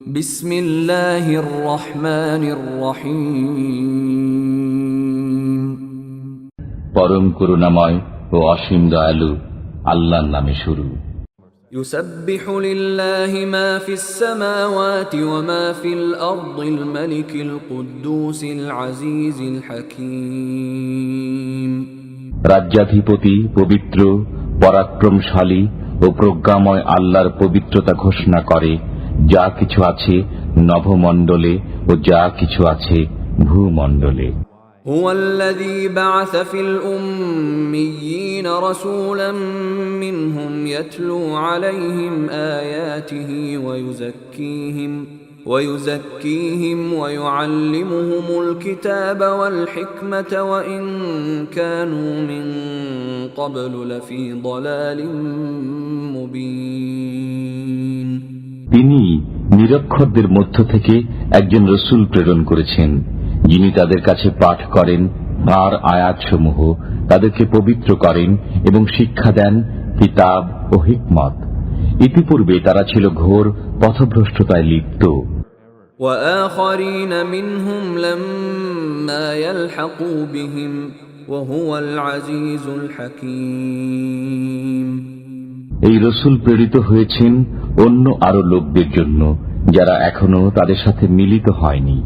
بسم الله الرحمن الرحيم পরম করুণাময় ও অসীম দয়ালু আল্লাহর নামে শুরু يسبح لله ما في السماوات وما في الأرض الملك القدوس العزيز الحكيم রাজ্যাধিপতি পবিত্র পরাক্রমশালী ও প্রজ্ঞাময় আল্লাহর পবিত্রতা ঘোষণা করে যা কিছু আছে নভমণ্ডলে ও যা কিছু আছে ভূমণ্ডলে هو الذي بعث في الأميين رسولا منهم يتلو عليهم آياته ويزكيهم ويزكيهم ويعلمهم الكتاب والحكمة وإن كانوا من قبل لفي ضلال مبين তিনি নিরক্ষরদের মধ্য থেকে একজন রসুল প্রেরণ করেছেন যিনি তাদের কাছে পাঠ করেন তাঁর আয়াতসমূহ তাদেরকে পবিত্র করেন এবং শিক্ষা দেন কিতাব ও হিকমত ইতিপূর্বে তারা ছিল ঘোর পথভ্রষ্টতায় লিপ্ত وآخرين منهم لما يلحقوا بهم وهو العزيز الحكيم এই রসুল প্রেরিত হয়েছেন অন্য আরো লোকদের জন্য যারা এখনো তাদের সাথে মিলিত হয়নি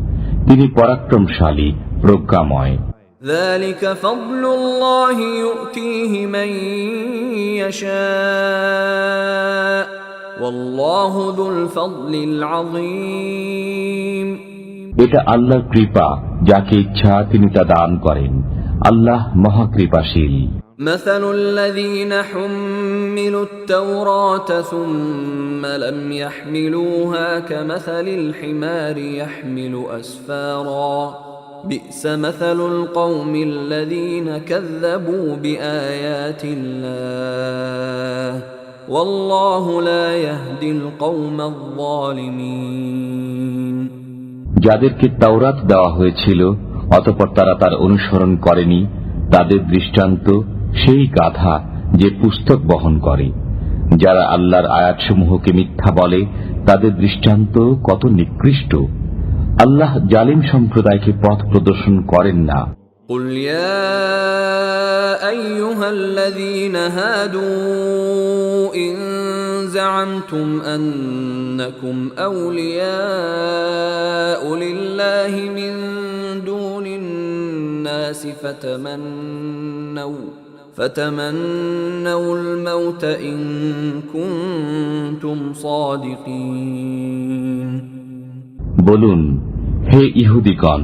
তিনি পরাক্রমশালী প্রজ্ঞাময় ذلك فضل الله يؤتيه من يشاء والله ذو الفضل العظيم এটা আল্লাহর কৃপা যাকে ইচ্ছা তিনি তা দান করেন আল্লাহ মহাকৃপাশীল مثل الذين حملوا التوراة ثم لم يحملوها كمثل الحمار يحمل أسفارا بئس مثل القوم الذين كذبوا بآيات الله والله لا يهدي القوم الظالمين যাদেরকে তাওরাত দেওয়া হয়েছিল অতপর তারা তার অনুসরণ করেনি তাদের দৃষ্টান্ত সেই গাধা যে পুস্তক বহন করে যারা আল্লাহর আয়াতসমূহকে মিথ্যা বলে তাদের দৃষ্টান্ত কত নিকৃষ্ট আল্লাহ জালিম সম্প্রদায়কে পথ প্রদর্শন করেন না قل يا ايها الذين هادوا ان زعمتم انكم اولياء لله من دون الناس فتمنوا فتمنوا الموت ان كنتم صادقين বলুন হে ইহুদিগণ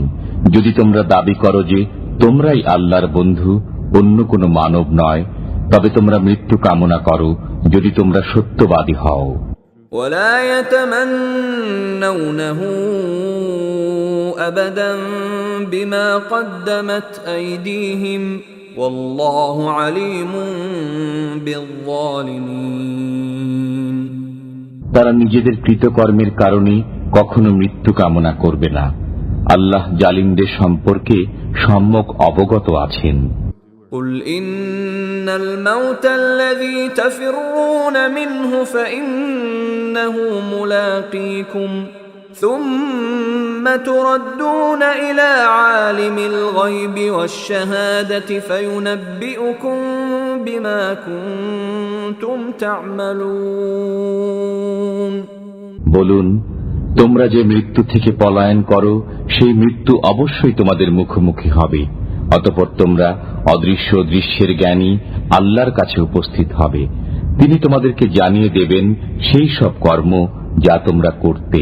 যদি তোমরা দাবি করো যে তোমরাই আল্লাহর বন্ধু অন্য কোনো মানব নয় তবে তোমরা মৃত্যু কামনা করো যদি তোমরা সত্যবাদী হও ولا يتمنونه ابدا بما قدمت ايديهم والله عليم بالظالمين তারা নিজেদের কৃতকর্মের কারণে কখনো মৃত্যু কামনা করবে না আল্লাহ জালিমদের সম্পর্কে সম্যক অবগত আছেন قل ان الموت الذي تفرون منه فانه ملاقيكم ثم تردون الى عالم الغيب والشهاده فينبئكم بما كنتم تعملون বলুন তোমরা যে মৃত্যু থেকে পলায়ন করো সেই মৃত্যু অবশ্যই তোমাদের মুখোমুখি হবে অতপর তোমরা অদৃশ্য দৃশ্যের জ্ঞানী আল্লাহর কাছে উপস্থিত হবে তিনি তোমাদেরকে জানিয়ে দেবেন সেই সব কর্ম যা তোমরা করতে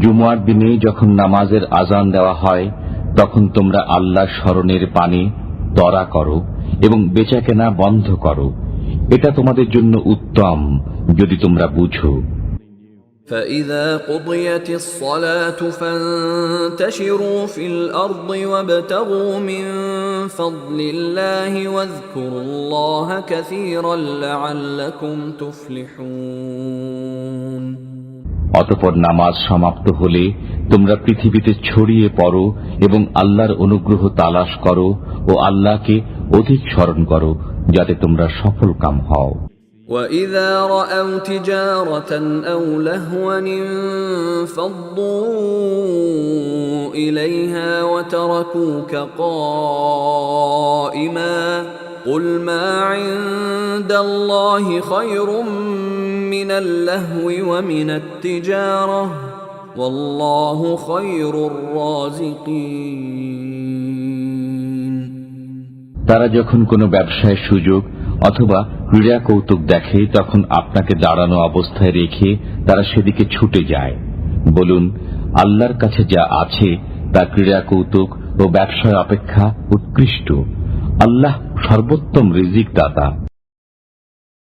জুমার দিনে যখন নামাজের আজান দেওয়া হয় তখন তোমরা আল্লাহ স্মরণের পানে তরা করো এবং বেচাকেনা বন্ধ করো এটা তোমাদের জন্য উত্তম যদি তোমরা বুঝো فإذا قضيت الصلاة فانتشروا في الأرض وابتغوا من فضل الله واذكروا الله كثيرا لعلكم تفلحون অতপর নামাজ সমাপ্ত হলে তোমরা পৃথিবীতে ছড়িয়ে পড়ো এবং আল্লাহর অনুগ্রহ তালাশ করো ও আল্লাহকে অধিক স্মরণ করো যাতে তোমরা সফল কাম হও وإذا رأوا تجارة أو لهوا انفضوا إليها وتركوك قائما قل ما عند الله خير من اللهو ومن التجارة والله خير الرازقين তারা যখন কোনো ব্যবসায় সুযোগ অথবা ক্রীড়া কৌতুক দেখে তখন আপনাকে দাঁড়ানো অবস্থায় রেখে তারা সেদিকে ছুটে যায় বলুন আল্লাহর কাছে যা আছে তা ক্রীড়া কৌতুক ও ব্যবসায় অপেক্ষা উৎকৃষ্ট আল্লাহ সর্বোত্তম রিজিক দাতা